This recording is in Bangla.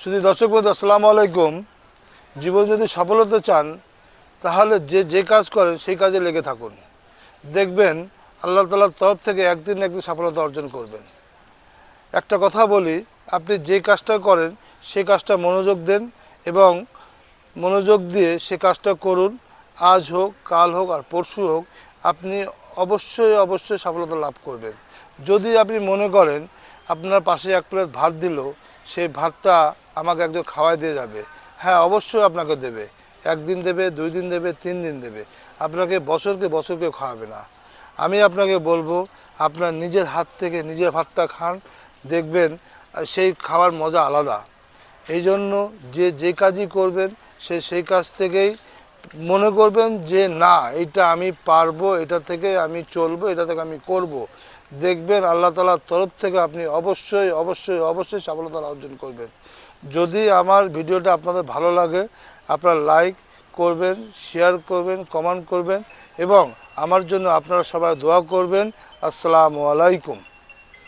শুধু দর্শক বন্ধু, আসসালামু আলাইকুম। জীবন যদি সফলতা চান, তাহলে যে যে কাজ করেন, সেই কাজে লেগে থাকুন। দেখবেন আল্লাহ তালার তরফ থেকে একদিন একদিন সফলতা অর্জন করবেন। একটা কথা বলি, আপনি যে কাজটা করেন সেই কাজটা মনোযোগ দেন এবং মনোযোগ দিয়ে সে কাজটা করুন। আজ হোক, কাল হোক আর পরশু হোক, আপনি অবশ্যই অবশ্যই সফলতা লাভ করবেন। যদি আপনি মনে করেন আপনার পাশে এক প্লেট ভাত দিল, সেই ভাতটা আমাকে একজন খাওয়াই দিয়ে যাবে। হ্যাঁ অবশ্যই আপনাকে দেবে। একদিন দেবে, দুই দিন দেবে, তিন দিন দেবে। আপনাকে বছরকে বছরকে খাওয়াবে না। আমি আপনাকে বলব, আপনার নিজের হাত থেকে নিজের ভাতটা খান, দেখবেন সেই খাওয়ার মজা আলাদা। এই জন্য যে যে কাজই করবেন, সে, সেই কাজ থেকেই মনে করবেন যে, না, এটা আমি পারব, এটা থেকে আমি চলবো, এটা থেকে আমি করব। দেখবেন আল্লাহ তালার তরফ থেকে আপনি অবশ্যই অবশ্যই অবশ্যই সফলতা অর্জন করবেন। যদি আমার ভিডিওটা আপনাদের ভালো লাগে, আপনারা লাইক করবেন, শেয়ার করবেন, কমেন্ট করবেন এবং আমার জন্য আপনারা সবাই দোয়া করবেন। আসসালামু আলাইকুম।